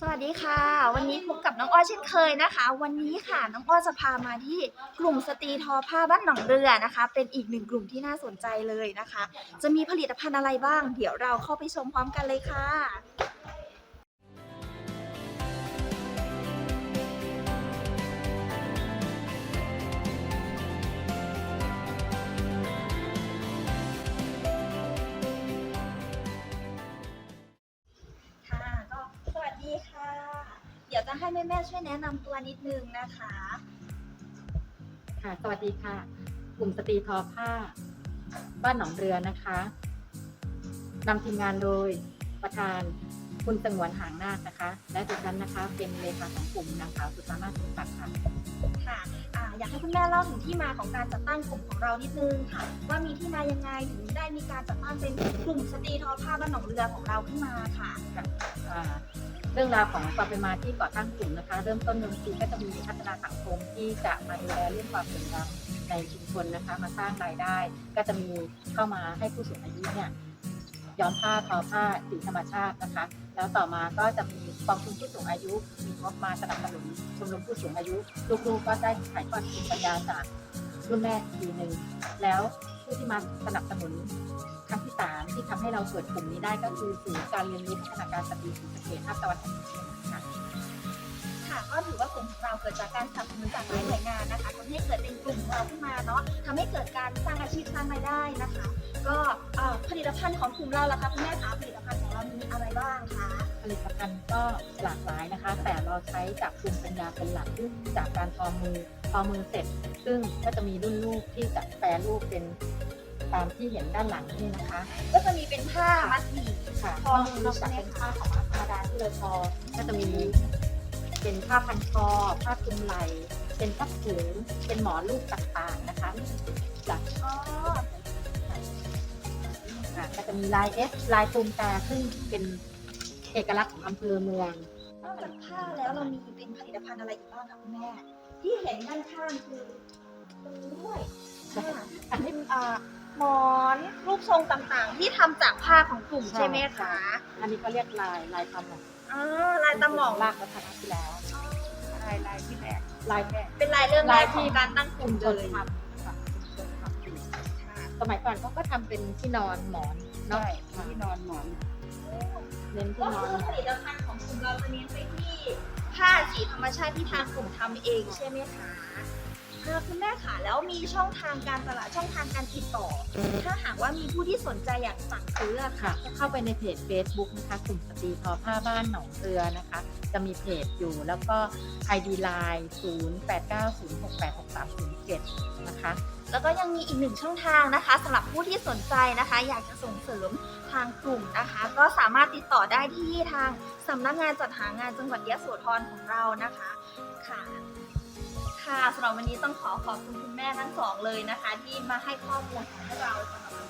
สวัสดีค่ะ วันนี้พบกับน้องอ้อเช่นเคยนะคะ วันนี้ค่ะน้องอ้อจะพามาที่กลุ่มสตรีทอผ้าบ้านหนองเรือนะคะ เป็นอีกหนึ่งกลุ่มที่น่าสนใจเลยนะคะ จะมีผลิตภัณฑ์อะไรบ้าง เดี๋ยวเราเข้าไปชมพร้อมกันเลยค่ะ เดี๋ยวจะให้แม่แม่ช่วยแนะนำตัวนิดนึงนะคะ ค่ะ สวัสดีค่ะ กลุ่มสตรีทอผ้า บ้านหนองเรือนะคะนำทีมงานโดยประธาน คุณสงวนหางนาคนะคะ และดิฉันนะคะ เป็นเลขาของกลุ่มนางสาวสุภามาศสุปักค่ะค่ะอ่าอยากให้คุณแม่เล่าถึงที่มาของการจัดตั้งกลุ่มของเรานิดนึงค่ะ ว่ามีที่มายังไงถึงได้มีการจัดตั้งเป็นกลุ่มสตรีทอผ้าบ้านหนองเรือของเราขึ้นมาค่ะอ่าเรื่องราวของความเป็นมาที่ก่อตั้งกลุ่มนะคะ เริ่มต้นเดิมทีก็จะมีพัฒนาสังคมที่จะมาดูแลเรื่องความเป็นอยู่ในชุมชนนะคะ มาสร้างรายได้ ก็จะมีเข้ามาให้ผู้สูงอายุเนี่ย ย้อมผ้าทอผ้าสีธรรมชาตินะคะ แล้วต่อมาก็จะมีกองทุนผู้สูงอายุมีงบมาสนับสนุนชมรมผู้สูงอายุ ลูกๆก็ได้ถ่ายทอดภูมิปัญญาจากรุ่นแม่ทีหนึ่งแล้วผู้ที่มาสนับสนุนครั้งที่สามที่ทำให้เราเปิดกลุ่มนี้ได้ก็คือศูนย์การเรียนรู้พัฒนาการสตรีศรีสเกษภาคตะวันออกเฉียงค่ะค่ะก็ถือว่ากลุ่มของเราเกิดจากการสนับสนุนจากหลายหน่วยงานนะคะทำให้เกิดเป็นกลุ่มของเราขึ้นมาเนาะทำให้เกิดการสร้างอาชีพสร้างรายได้นะคะ ก็ ผลิตภัณฑ์ของกลุ่มเราล่ะคะคุณแม่คะผลิตภัณฑ์ของเรามีอะไรบ้างคะผลิตภัณฑ์ก็หลากหลายนะคะ แต่เราใช้จากภูมิปัญญาเป็นหลักซึ่งจากการทอมือทอมือเสร็จ ซึ่งก็จะมีรุ่นลูกที่จะแปรรูปเป็นตามที่เห็นด้านหลังนี่นะคะ ก็จะมีเป็นผ้ามัดหมี่ค่ะททออมืมืออนอกจากเป็นผ้าของธรรมดาที่เราทอก็จะมีเป็นผ้าพันคอผ้าคลุมไหล่เป็นผ้าถุงเป็นหมอนลูกต่างๆนะคะ จะมีลายเอสลายภูมิตาซึ่งเป็นเอกลักษณ์ของอำเภอเมือง นอกจากผ้าแล้วเรามีเป็นผลิตภัณฑ์อะไรอีกบ้างคะคุณแม่ ที่เห็นด้านข้างคือตรงนี้ด้วยค่ะอันนี้เป็นอ่าหมอนรูปทรงต่างๆ ที่ทำจากผ้าของกลุ่มใช่ ใช่ไหมคะอันนี้ก็เรียกลายลายตำหมอกอ๋อลายตะหมองลากวัฒนที่แล้ว ลายลายที่แรกลายแม่เป็นลายเรื่องแรกลายขที่องการตั้งกลุ่มชเลนยทำค่ะชุมชนทำอยู่ค่ะสมัยก่อนเขาก็ทำเป็นที่นอนหมอน เนาะที่นอนหมอน เน้นก็ที่นอน คือผลิตภัณฑ์ของกลุ่มเราจะเน้นไปที่ผ้าสีธรรมชาติที่ทางกลุ่มทำเองใช่ไหมคะอ่า คุณแม่ค่ะแล้วมีช่องทางการตลาดช่องทางการติดต่อ ถ้าหากว่ามีผู้ที่สนใจอยากสั่งซื้ออะค่ะ ค่ะก็เข้าไปในเพจ Facebook นะคะกลุ่มสตรีทอผ้าบ้านหนองเรือนะคะ จะมีเพจอยู่แล้วก็ ID Line 0890686307 นะคะ แล้วก็ยังมีอีกหนึ่งช่องทางนะคะสำหรับผู้ที่สนใจนะคะ อยากจะส่งเสริมทางกลุ่มนะคะ ก็สามารถติดต่อได้ที่ทางสำนักงานจัดหางานจังหวัดยะโสธรของเรานะคะค่ะ ค่ะสำหรับวันนี้ต้องขอขอบคุณคุณแม่ทั้งสองเลยนะคะ ที่มาให้ข้อมูลของพวกเราสำหรับ